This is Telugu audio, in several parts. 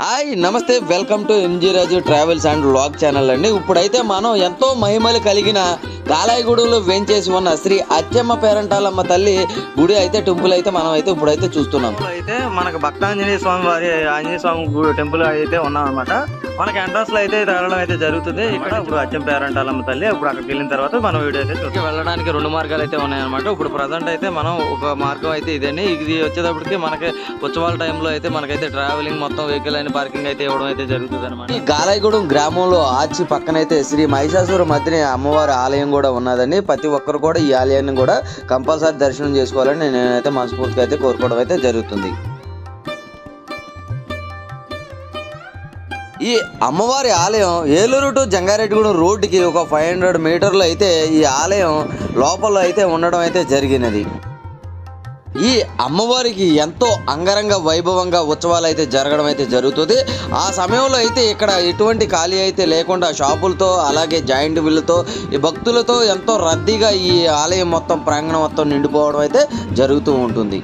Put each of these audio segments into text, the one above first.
హాయ్ నమస్తే welcome to M G Raju travels and vlog channel అండి. ఇప్పుడైతే మనం ఎంతో మహిమలు కలిగిన గాలాయగూడెంలో వేంచేసి ఉన్న శ్రీ అచ్చమ్మ పేరంటాలమ్మ తల్లి గుడి అయితే టెంపుల్ అయితే మనం అయితే ఇప్పుడైతే చూస్తున్నాం. అయితే మనకు భక్తాంజనేయ స్వామి వారి ఆంజనేయ స్వామి టెంపుల్ అయితే ఉన్నాం అనమాట మనకి ఎంట్రన్స్లో అయితే తగలడం అయితే జరుగుతుంది. ఇక్కడ ఇప్పుడు అచ్చం పేరంటాలమ్మ తల్లి ఇప్పుడు అక్కడికి వెళ్ళిన తర్వాత మనం వీడియో అయితే. వెళ్ళడానికి రెండు మార్గాలు అయితే ఉన్నాయన్నమాట. ఇప్పుడు ప్రజెంట్ అయితే మనం ఒక మార్గం అయితే ఇదండి. ఇది వచ్చేటప్పటికి మనకి ఉత్సవాల టైంలో అయితే మనకైతే ట్రావెలింగ్ మొత్తం వెహికల్ అయిన పార్కింగ్ అయితే ఇవ్వడం అయితే జరుగుతుంది అనమాట ఈ గాలాయగూడెం గ్రామంలో ఆచి పక్కనైతే శ్రీ మహిషాసుర మధ్యని అమ్మవారి ఆలయం కూడా ఉన్నదండి. ప్రతి ఒక్కరు కూడా ఈ ఆలయాన్ని కూడా కంపల్సరీ దర్శనం చేసుకోవాలని నేనైతే మనస్ఫూర్తిగా అయితే కోరుకోవడం అయితే జరుగుతుంది. ఈ అమ్మవారి ఆలయం ఏలూరు టు జంగారెడ్డిగూడెం రోడ్డుకి ఒక ఫైవ్ హండ్రెడ్ మీటర్లు అయితే ఈ ఆలయం లోపల అయితే ఉండడం అయితే జరిగినది. ఈ అమ్మవారికి ఎంతో అంగరంగ వైభవంగా ఉత్సవాలు అయితే జరగడం అయితే జరుగుతుంది. ఆ సమయంలో అయితే ఇక్కడ ఎటువంటి ఖాళీ అయితే లేకుండా షాపులతో అలాగే జాయింట్ వీళ్ళతో ఈ భక్తులతో ఎంతో రద్దీగా ఈ ఆలయం మొత్తం ప్రాంగణం మొత్తం నిండిపోవడం అయితే జరుగుతూ ఉంటుంది.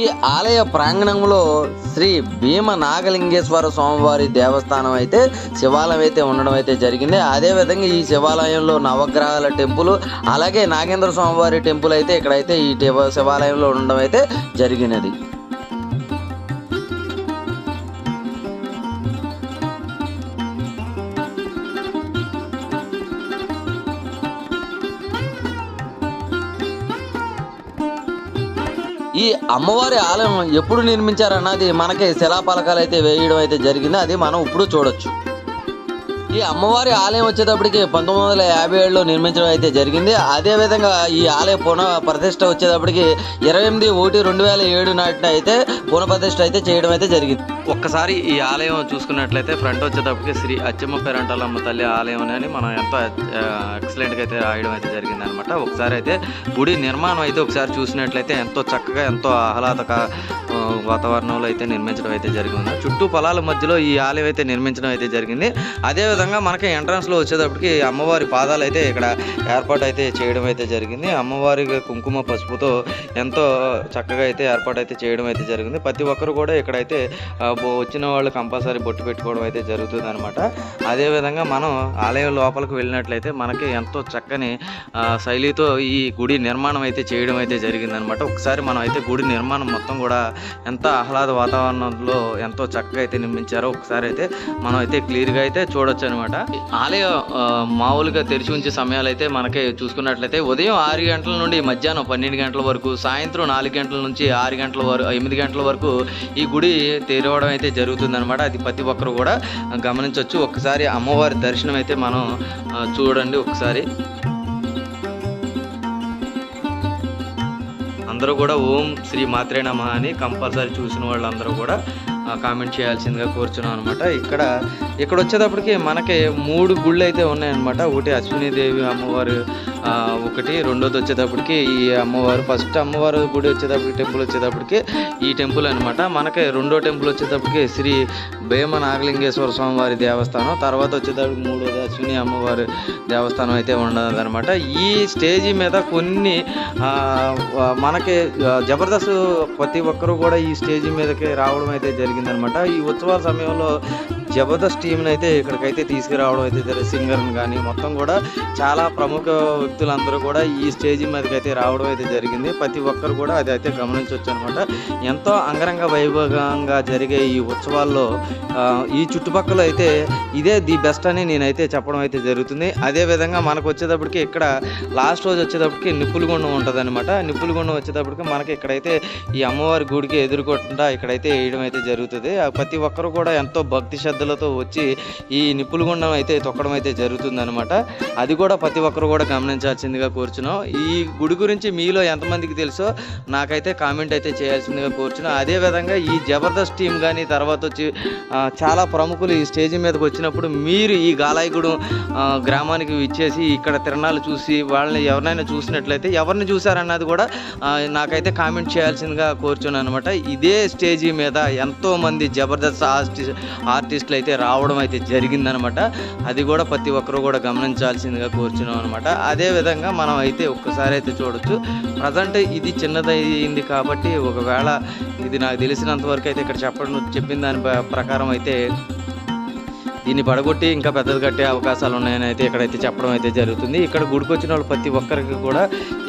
ఈ ఆలయ ప్రాంగణంలో శ్రీ భీమ నాగలింగేశ్వర స్వామివారి దేవస్థానం అయితే శివాలయం అయితే ఉండడం అయితే జరిగింది. అదే విధంగా ఈ శివాలయంలో నవగ్రహాల టెంపుల్ అలాగే నాగేంద్ర స్వామివారి టెంపుల్ అయితే ఇక్కడైతే ఈ శివాలయంలో ఉండడం అయితే జరిగినది. ఈ అమ్మవారి ఆలయం ఎప్పుడు నిర్మించారన్నది మనకి శిలాపలకాలు అయితే వేయడం అయితే జరిగింది. అది మనం ఇప్పుడు చూడొచ్చు. ఈ అమ్మవారి ఆలయం వచ్చేటప్పటికి పంతొమ్మిది వందల యాభై ఏడులో నిర్మించడం అయితే జరిగింది. అదే విధంగా ఈ ఆలయ పునః ప్రతిష్ట వచ్చేటప్పటికి ఇరవై ఎనిమిది ఒకటి రెండు వేల ఏడు నాటిన అయితే పునఃప్రతిష్ట అయితే చేయడం అయితే జరిగింది. ఒక్కసారి ఈ ఆలయం చూసుకున్నట్లయితే ఫ్రంట్ వచ్చేటప్పటికి శ్రీ అచ్చమ్మ పెరంటాలమ్మ తల్లి ఆలయం అని మనం ఎంతో ఎక్సలెంట్గా అయితే రాయడం అయితే జరిగింది అనమాట ఒకసారి అయితే గుడి నిర్మాణం అయితే ఒకసారి చూసినట్లయితే ఎంతో చక్కగా ఎంతో ఆహ్లాదక వాతావరణంలో అయితే నిర్మించడం అయితే జరిగింది. చుట్టూ పొలాల మధ్యలో ఈ ఆలయం అయితే నిర్మించడం అయితే జరిగింది. అదేవిధంగా మనకి ఎంట్రన్స్లో వచ్చేటప్పటికి అమ్మవారి పాదాలు అయితే ఇక్కడ ఏర్పాటు అయితే చేయడం అయితే జరిగింది. అమ్మవారి కుంకుమ పసుపుతో ఎంతో చక్కగా అయితే ఏర్పాటు అయితే చేయడం అయితే జరిగింది. ప్రతి ఒక్కరు కూడా ఇక్కడైతే వచ్చిన వాళ్ళు కంపల్సరీ బొట్టు పెట్టుకోవడం అయితే జరుగుతుంది అనమాట అదేవిధంగా మనం ఆలయం లోపలికి వెళ్ళినట్లయితే మనకి ఎంతో చక్కని శైలితో ఈ గుడి నిర్మాణం అయితే చేయడం అయితే జరిగిందనమాట ఒకసారి మనం అయితే గుడి నిర్మాణం మొత్తం కూడా ఎంత ఆహ్లాద వాతావరణంలో ఎంతో చక్కగా అయితే నిర్మించారో ఒకసారి అయితే మనం అయితే క్లియర్గా అయితే చూడొచ్చు అనమాట ఆలయం మామూలుగా తెరిచి ఉంచే సమయాలు అయితే మనకి చూసుకున్నట్లయితే ఉదయం ఆరు గంటల నుండి మధ్యాహ్నం పన్నెండు గంటల వరకు సాయంత్రం నాలుగు గంటల నుంచి ఆరు గంటల వరకు ఎనిమిది గంటల వరకు ఈ గుడి తెరవడం అయితే జరుగుతుంది అనమాట అది ప్రతి ఒక్కరు కూడా గమనించవచ్చు ఒకసారి అమ్మవారి దర్శనం అయితే మనం చూడండి ఒకసారి. అందరూ కూడా ఓం శ్రీ మాత్రేనమ అని కంపల్సరీ చూసిన వాళ్ళందరూ కూడా కామెంట్ చేయాల్సిందిగా కోరుచున్నాం అనమాట ఇక్కడ ఇక్కడ వచ్చేటప్పటికి మనకి మూడు గుళ్ళు అయితే ఉన్నాయన్నమాట. ఒకటి అశ్వినీదేవి అమ్మవారు ఒకటి. రెండోది వచ్చేటప్పటికి ఈ అమ్మవారు ఫస్ట్ అమ్మవారు గుడి వచ్చేటప్పటికి టెంపుల్ వచ్చేటప్పటికి ఈ టెంపుల్ అనమాట మనకి రెండో టెంపుల్ వచ్చేటప్పటికి శ్రీ భీమ నాగలింగేశ్వర స్వామి వారి దేవస్థానం. తర్వాత వచ్చేటప్పటికి మూడోది అశ్విని అమ్మవారి దేవస్థానం అయితే ఉండదన్నమాట ఈ స్టేజీ మీద కొన్ని మనకి జబర్దస్త్ ప్రతి ఒక్కరూ కూడా ఈ స్టేజీ మీదకి రావడం అయితే జరిగింది. జరిగిందనమాట. ఈ ఉత్సవాల సమయంలో జబర్దస్త్ టీంని అయితే ఇక్కడికైతే తీసుకురావడం అయితే సింగర్ సింగర్ని కానీ మొత్తం కూడా చాలా ప్రముఖ వ్యక్తులందరూ కూడా ఈ స్టేజ్ మీదకి అయితే రావడం అయితే జరిగింది. ప్రతి ఒక్కరు కూడా అది అయితే గమనించవచ్చు అనమాట ఎంతో అంగరంగ వైభవంగా జరిగే ఈ ఉత్సవాల్లో ఈ చుట్టుపక్కల అయితే ఇదే ది బెస్ట్ అని నేనైతే చెప్పడం అయితే జరుగుతుంది. అదే విధంగా మనకు వచ్చేటప్పటికి ఇక్కడ లాస్ట్ రోజు వచ్చేటప్పటికి నిప్పులగుండం ఉంటుంది అనమాట నిప్పులగుండం వచ్చేటప్పటికి మనకి ఇక్కడైతే ఈ అమ్మవారి గుడికి ఎదుర్కొంటా ఇక్కడైతే వేయడం అయితే జరుగుతుంది. ఆ ప్రతి ఒక్కరు కూడా ఎంతో భక్తి చేతులతో వచ్చి ఈ నిప్పులగుండం అయితే తొక్కడం అయితే జరుగుతుందనమాట అది కూడా ప్రతి ఒక్కరు కూడా గమనించాల్సిందిగా కోరుచున్నాం. ఈ గుడి గురించి మీలో ఎంతమందికి తెలుసో నాకైతే కామెంట్ అయితే చేయాల్సిందిగా కోరుచున్నాం. అదే విధంగా ఈ జబర్దస్త్ టీం కానీ తర్వాత వచ్చి చాలా ప్రముఖులు ఈ స్టేజ్ మీదకి వచ్చినప్పుడు మీరు ఈ గాలాయిగూడెం గ్రామానికి ఇచ్చేసి ఇక్కడ తిరణాలు చూసి వాళ్ళని ఎవరినైనా చూసినట్లయితే ఎవరిని చూసారన్నది కూడా నాకైతే కామెంట్ చేయాల్సిందిగా కోరుచున్నాను అనమాట ఇదే స్టేజీ మీద ఎంతో మంది జబర్దస్త్ ఆర్టిస్ట్ ఆర్టిస్టులు అయితే రావడం అయితే జరిగిందనమాట. అది కూడా ప్రతి ఒక్కరు కూడా గమనించాల్సిందిగా కోరుచున్నాం అనమాట. అదే విధంగా మనం అయితే ఒక్కసారి అయితే చూడొచ్చు. ప్రజెంట్ ఇది చిన్నదైంది కాబట్టి ఒకవేళ ఇది నాకు తెలిసినంత వరకు అయితే ఇక్కడ చెప్పడం చెప్పిన దాని ప్రకారం అయితే దీన్ని పడగొట్టి ఇంకా పెద్దది కట్టే అవకాశాలు ఉన్నాయని అయితే ఇక్కడైతే చెప్పడం అయితే జరుగుతుంది. ఇక్కడ గుడికి వచ్చిన వాళ్ళు ప్రతి ఒక్కరికి కూడా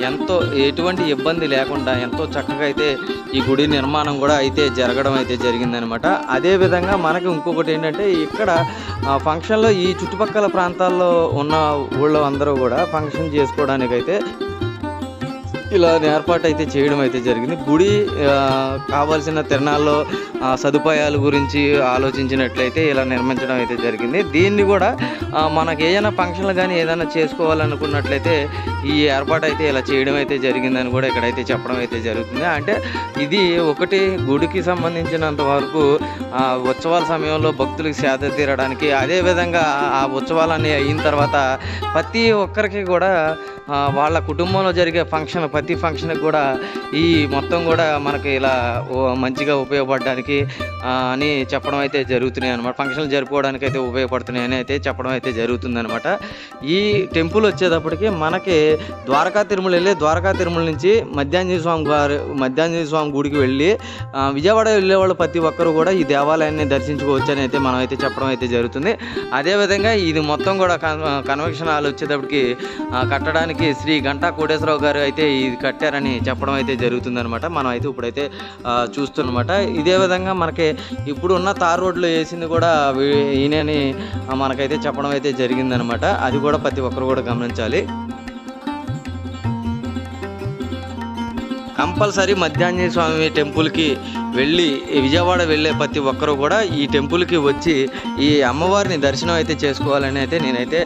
ఎంతో ఎటువంటి ఇబ్బంది లేకుండా ఎంతో చక్కగా అయితే ఈ గుడి నిర్మాణం కూడా అయితే జరగడం అయితే జరిగిందనమాట. అదేవిధంగా మనకి ఇంకొకటి ఏంటంటే ఇక్కడ ఫంక్షన్లో ఈ చుట్టుపక్కల ప్రాంతాల్లో ఉన్న ఊళ్ళో అందరూ కూడా ఫంక్షన్ చేసుకోవడానికి అయితే ఇలా ఏర్పాటు అయితే చేయడం అయితే జరిగింది. గుడి కావాల్సిన తిరణాల్లో సదుపాయాలు సదుపాయాల గురించి ఆలోచించినట్లయితే ఇలా నిర్మించడం అయితే జరిగింది. దీన్ని కూడా మనకి ఏదైనా ఫంక్షన్లు కానీ ఏదైనా చేసుకోవాలనుకున్నట్లయితే ఈ ఏర్పాటు అయితే ఇలా చేయడం అయితే జరిగిందని కూడా ఇక్కడైతే చెప్పడం అయితే జరుగుతుంది. అంటే ఇది ఒకటి గుడికి సంబంధించినంత వరకు ఉత్సవాల సమయంలో భక్తులకు సేద తీరడానికి అదేవిధంగా ఆ ఉత్సవాలన్నీ అయిన తర్వాత ప్రతి ఒక్కరికి కూడా వాళ్ళ కుటుంబంలో జరిగే ఫంక్షన్ ప్రతి ఫంక్షన్కి కూడా ఈ మొత్తం కూడా మనకి ఇలా మంచిగా ఉపయోగపడడానికి అని చెప్పడం అయితే జరుగుతున్నాయి అనమాట ఫంక్షన్లు జరుపుకోవడానికి అయితే ఉపయోగపడుతున్నాయి అని అయితే చెప్పడం అయితే జరుగుతుంది అనమాట ఈ టెంపుల్ వచ్చేటప్పటికి మనకి ద్వారకా తిరుమల వెళ్ళి ద్వారకా తిరుమల నుంచి మధ్యాంజనేయ స్వామి గారు మధ్యాంజనేయ స్వామి గుడికి వెళ్ళి విజయవాడ వెళ్ళే వాళ్ళు ప్రతి ఒక్కరు కూడా ఈ దేవాలయాన్ని దర్శించుకోవచ్చు అని అయితే మనం అయితే చెప్పడం అయితే జరుగుతుంది. అదేవిధంగా ఇది మొత్తం కూడా కన్ హాల్ వచ్చేటప్పటికి కట్టడానికి శ్రీ గంటా కోటేశ్వరరావు గారు అయితే ఇది కట్టారని చెప్పడం అయితే జరుగుతుంది అనమాట మనం అయితే ఇప్పుడైతే చూస్తున్నమాట ఇదే విధంగా మనకి ఇప్పుడు ఉన్న తార్ రోడ్లు వేసింది కూడా ఈయనని మనకైతే చెప్పడం అయితే జరిగిందనమాట అది కూడా ప్రతి ఒక్కరు కూడా గమనించాలి. కంపల్సరీ మధ్యాంజనేయ స్వామి టెంపుల్కి వెళ్ళి విజయవాడ వెళ్ళే ప్రతి ఒక్కరూ కూడా ఈ టెంపుల్కి వచ్చి ఈ అమ్మవారిని దర్శనం అయితే చేసుకోవాలని అయితే నేనైతే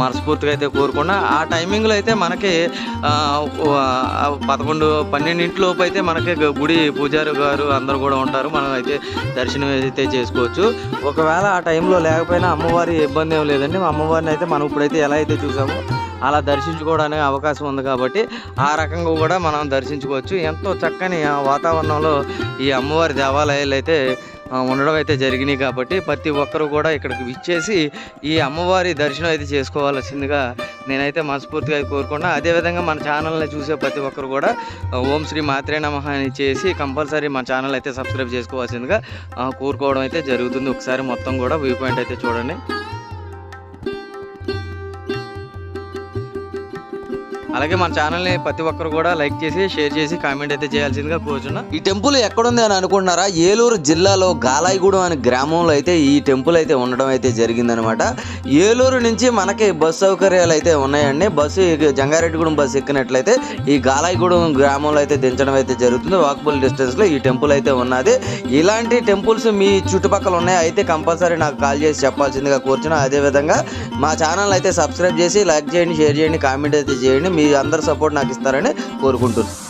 మనస్ఫూర్తిగా అయితే కోరుకున్నా. ఆ టైమింగ్లో అయితే మనకి పదకొండు పన్నెండింటిలోపు అయితే మనకి గుడి పూజారి గారు అందరూ కూడా ఉంటారు. మనం అయితే దర్శనం అయితే చేసుకోవచ్చు. ఒకవేళ ఆ టైంలో లేకపోయినా అమ్మవారి ఇబ్బంది ఏం లేదండి. అమ్మవారిని అయితే మనం ఇప్పుడైతే ఎలా అయితే చూసామో అలా దర్శించుకోవడానికి అవకాశం ఉంది కాబట్టి ఆ రకంగా కూడా మనం దర్శించుకోవచ్చు. ఎంతో చక్కని ఆ వాతావరణంలో ఈ అమ్మవారి దేవాలయాలు అయితే ఉండడం అయితే జరిగినాయి కాబట్టి ప్రతి ఒక్కరు కూడా ఇక్కడికి విచ్చేసి ఈ అమ్మవారి దర్శనం అయితే చేసుకోవాల్సిందిగా నేనైతే మనస్ఫూర్తిగా అయితే కోరుకున్నా అదేవిధంగా మన ఛానల్ని చూసే ప్రతి ఒక్కరు కూడా ఓం శ్రీ మాత్రే నమః అని చేసి కంపల్సరీ మన ఛానల్ అయితే సబ్స్క్రైబ్ చేసుకోవాల్సిందిగా కోరుకోవడం అయితే జరుగుతుంది. ఒకసారి మొత్తం కూడా వ్యూ పాయింట్ అయితే చూడండి. అలాగే మన ఛానల్ని ప్రతి ఒక్కరు కూడా లైక్ చేసి షేర్ చేసి కామెంట్ అయితే చేయాల్సిందిగా కోరుచున్నా. ఈ టెంపుల్ ఎక్కడుంది అని అనుకుంటున్నారా? ఏలూరు జిల్లాలో గాలాయిగూడెం అనే గ్రామంలో అయితే ఈ టెంపుల్ అయితే ఉండడం అయితే జరిగిందనమాట ఏలూరు నుంచి మనకి బస్సు సౌకర్యాలు అయితే ఉన్నాయండి. బస్సు జంగారెడ్డిగూడెం బస్సు ఎక్కినట్లయితే ఈ గాలాయిగూడెం గ్రామంలో అయితే దించడం అయితే జరుగుతుంది. వాకబుల్ డిస్టెన్స్లో ఈ టెంపుల్ అయితే ఉన్నది. ఇలాంటి టెంపుల్స్ మీ చుట్టుపక్కల ఉన్నాయి. అయితే కంపల్సరీ నాకు కాల్ చేసి చెప్పాల్సిందిగా కోరుచున్నా. అదేవిధంగా మా ఛానల్ అయితే సబ్స్క్రైబ్ చేసి లైక్ చేయండి షేర్ చేయండి కామెంట్ అయితే చేయండి. మీ అందరి సపోర్ట్ నాకు ఇస్తారని కోరుకుంటున్నాను